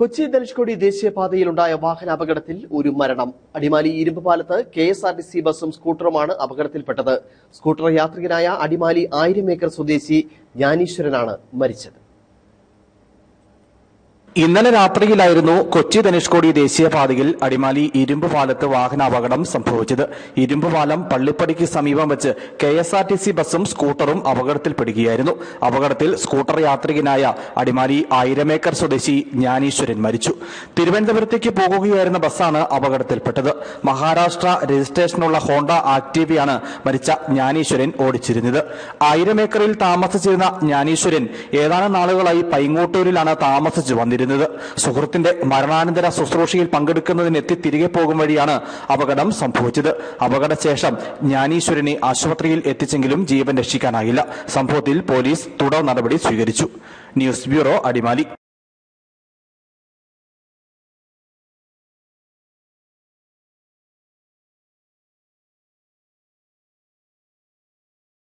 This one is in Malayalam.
കൊച്ചി ധനുഷ്കോടി ദേശീയപാതയിലുണ്ടായ വാഹനാപകടത്തിൽ ഒരു മരണം. അടിമാലി ഇരുമ്പ് പാലത്ത് K S R T C ബസും സ്കൂട്ടറുമാണ് അപകടത്തിൽപ്പെട്ടത്. സ്കൂട്ടർ യാത്രികനായ അടിമാലി ആയിരം ഏക്കർ സ്വദേശി ജ്ഞാനീശ്വരനാണ് മരിച്ചത്. ഇന്നലെ രാത്രിയിലായിരുന്നു കൊച്ചി ധനുഷ്കോടി ദേശീയപാതയിൽ അടിമാലി ഇരുമ്പ് പാലത്ത് വാഹനാപകടം സംഭവിച്ചത്. ഇരുമ്പ് പാലം പള്ളിപ്പടിക്ക് സമീപം വെച്ച് K S R T C ബസും സ്കൂട്ടറും അപകടത്തിൽപ്പെടുകയായിരുന്നു. അപകടത്തിൽ സ്കൂട്ടർ യാത്രികനായ അടിമാലി ആയിരമേക്കർ സ്വദേശി ജ്ഞാനീശ്വരൻ മരിച്ചു. തിരുവനന്തപുരത്തേക്ക് പോകുകയായിരുന്ന ബസ്സാണ് അപകടത്തിൽപ്പെട്ടത്. മഹാരാഷ്ട്ര രജിസ്ട്രേഷനുള്ള ഹോണ്ട ആക്ടീവയാണ് മരിച്ച ജ്ഞാനീശ്വരൻ ഓടിച്ചിരുന്നത്. ആയിരമേക്കറിൽ താമസിച്ചിരുന്ന ജ്ഞാനീശ്വരൻ ഏതാനും നാളുകളായി പൈങ്ങോട്ടൂരിലാണ് താമസിച്ചു വന്നിരുന്നത്. സുഹൃത്തിന്റെ മരണാനന്തര ശുശ്രൂഷയിൽ പങ്കെടുക്കുന്നതിനെത്തി തിരികെ പോകും വഴിയാണ് അപകടം സംഭവിച്ചത്. അപകടശേഷം ജ്ഞാനീശ്വരനെ ആശുപത്രിയിൽ എത്തിച്ചെങ്കിലും ജീവൻ രക്ഷിക്കാനായില്ല. സംഭവത്തിൽ പോലീസ് തുടർ നടപടി സ്വീകരിച്ചു. News bureau Adimali.